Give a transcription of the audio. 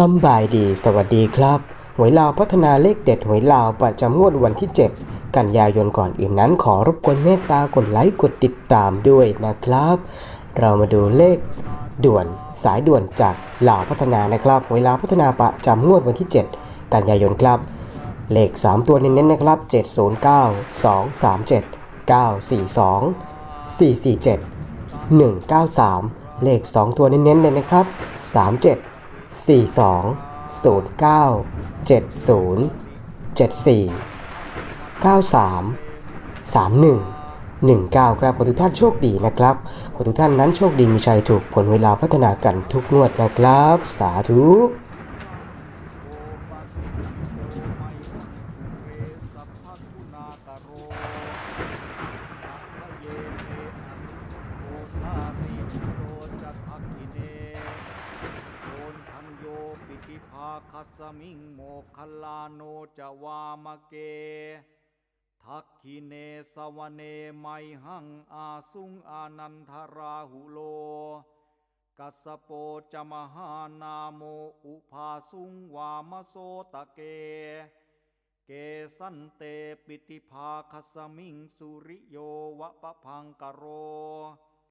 สบายดี สวัสดีครับ หวยลาวพัฒนาเลขเด็ดหวยลาวประจำงวดวันที่ 7 กันยายนก่อนอื่นนั้นขอรบกวนเมตตากดไลค์กดติดตามด้วยนะครับ เรามาดูเลขด่วนสายด่วนจากลาวพัฒนานะครับหวยลาวพัฒนาประจำงวดวันที่ 7 กันยายนครับ เลข 3 ตัวเน้นๆนะครับ 709 237 942 447 193 เลข 2 ตัวเน้นๆเลยนะครับ 37 42 09 70 74 93 31 19ครับขอทุกท่านโชคดีนะครับขอทุกท่านนั้นโชคดีมีชัยถูกผลเวลาพัฒนากันทุกงวดนะครับ สาธุโคัสมิงโมคลลาโนจวามเก ทักขิเนสวเนไมหังอาสุงอานันทราหุโล กัสโปจมหานาโมอุภาสุงวามโสตะเก เกสันเตปิติภาคสมิงสุริโยวะปะพังกโร